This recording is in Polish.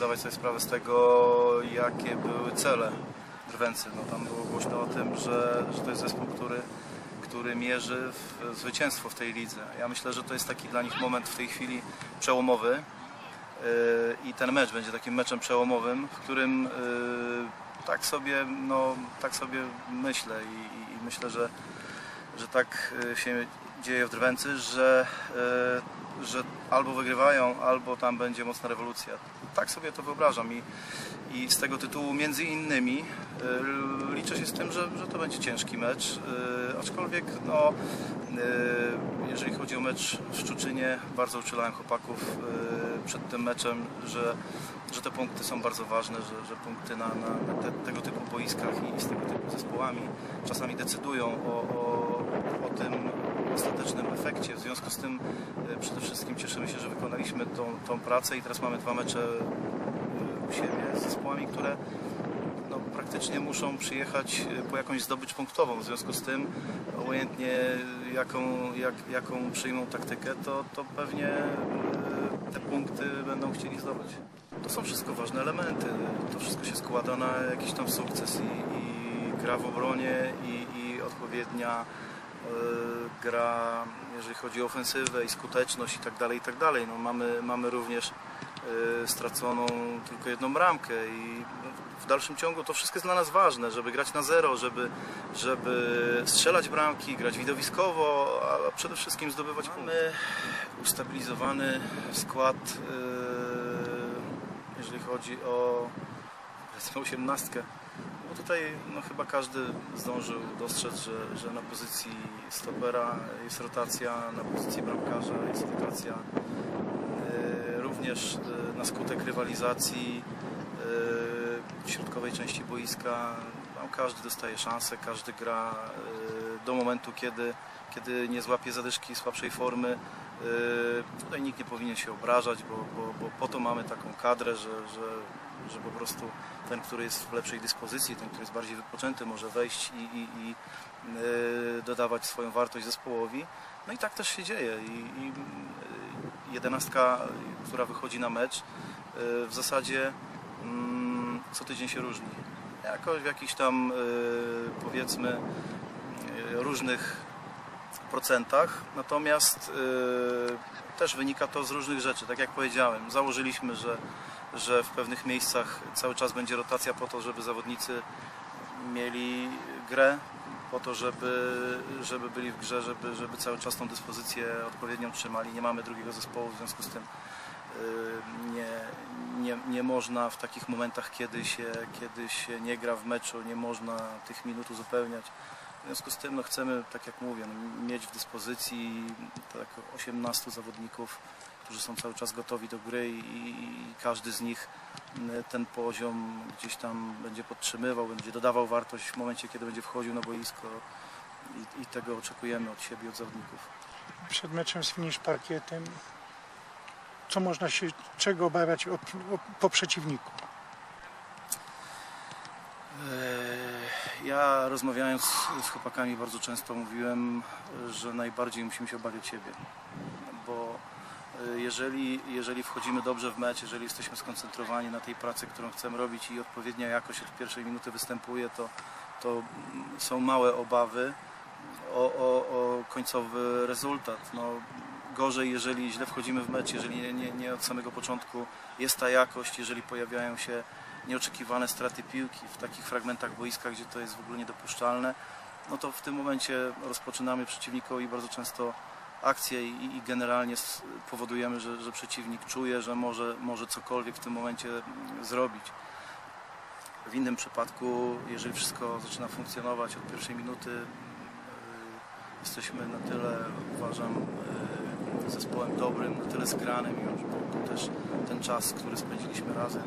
zdawać sobie sprawę z tego, jakie były cele Drwęcy. No, tam było głośno o tym, że, że to jest zespół, który, który mierzy w zwycięstwo w tej lidze. Ja myślę, że to jest taki dla nich moment w tej chwili przełomowy yy, i ten mecz będzie takim meczem przełomowym, w którym yy, tak sobie, no, tak sobie myślę i, i- myślę, że, że tak yy, się dzieje w Drwęcy, że, że albo wygrywają, albo tam będzie mocna rewolucja. Tak sobie to wyobrażam i, i z tego tytułu między innymi yy, liczę się z tym, że, że to będzie ciężki mecz, yy, aczkolwiek no, yy, jeżeli chodzi o mecz w Szczuczynie, bardzo uczulałem chłopaków przed tym meczem, że, że te punkty są bardzo ważne, że, że punkty na, na te, tego typu boiskach i z tego typu zespołami czasami decydują o, o, o tym ostatecznym W związku z tym yy, przede wszystkim cieszymy się, że wykonaliśmy tą, tą pracę i teraz mamy dwa mecze yy, u siebie z zespołami, które no, praktycznie muszą przyjechać e, po jakąś zdobycz punktową. W związku z tym, obojętnie jaką, jak, jaką przyjmą taktykę, to, to pewnie e, te punkty będą chcieli zdobyć. To są wszystko ważne elementy. To wszystko się składa na jakiś tam sukces i, i gra w obronie i, i odpowiednia e, gra, jeżeli chodzi o ofensywę i skuteczność i tak dalej, i tak dalej. No, mamy, mamy również e, straconą tylko jedną bramkę i w dalszym ciągu to wszystko jest dla nas ważne, żeby grać na zero, żeby, żeby strzelać bramki, grać widowiskowo, a przede wszystkim zdobywać punkty. Mamy ustabilizowany skład, e, jeżeli chodzi o powiedzmy osiemnastkę. Bo tutaj no, chyba każdy zdążył dostrzec, że, że na pozycji stopera jest rotacja, na pozycji bramkarza jest rotacja. E, Również e, na skutek rywalizacji e, w środkowej części boiska no, każdy dostaje szansę, każdy gra do momentu, kiedy, kiedy nie złapie zadyszki słabszej formy. E, Tutaj nikt nie powinien się obrażać, bo, bo, bo po to mamy taką kadrę, że, że, że po prostu ten, który jest w lepszej dyspozycji, ten, który jest bardziej wypoczęty, może wejść i, i, i e, dodawać swoją wartość zespołowi. No i tak też się dzieje. I, i e, jedenastka, która wychodzi na mecz, w zasadzie mm, co tydzień się różni. Jakoś w jakichś tam powiedzmy różnych procentach, natomiast e, też wynika to z różnych rzeczy. Tak jak powiedziałem, założyliśmy, że, że w pewnych miejscach cały czas będzie rotacja po to, żeby zawodnicy mieli grę, po to, żeby, żeby byli w grze, żeby, żeby cały czas tą dyspozycję odpowiednią trzymali. Nie mamy drugiego zespołu, w związku z tym y, nie, nie, nie można w takich momentach, kiedy się, kiedy się nie gra w meczu, nie można tych minut uzupełniać. W związku z tym no, chcemy, tak jak mówię, no, mieć w dyspozycji tak 18 zawodników, którzy są cały czas gotowi do gry i, i każdy z nich ten poziom gdzieś tam będzie podtrzymywał, będzie dodawał wartość w momencie, kiedy będzie wchodził na boisko i, i tego oczekujemy od siebie, od zawodników. Przed meczem z finish parkietem, co można się, czego obawiać po przeciwniku? Eee, Ja rozmawiając z chłopakami bardzo często mówiłem, że najbardziej musimy się obawiać siebie, bo e, jeżeli, jeżeli wchodzimy dobrze w mecz, jeżeli jesteśmy skoncentrowani na tej pracy, którą chcemy robić i odpowiednia jakość od pierwszej minuty występuje, to, to są małe obawy o, o, o końcowy rezultat. No, gorzej, jeżeli źle wchodzimy w mecz, jeżeli nie, nie, nie od samego początku jest ta jakość, jeżeli pojawiają się nieoczekiwane straty piłki w takich fragmentach boiska, gdzie to jest w ogóle niedopuszczalne, no to w tym momencie rozpoczynamy przeciwnikowi bardzo często akcję i, i generalnie powodujemy, że, że przeciwnik czuje, że może, może cokolwiek w tym momencie mm, zrobić. W innym przypadku, jeżeli wszystko zaczyna funkcjonować od pierwszej minuty, yy, jesteśmy na tyle, uważam, yy, zespołem dobrym, na tyle zgranym już, bo też ten czas, który spędziliśmy razem,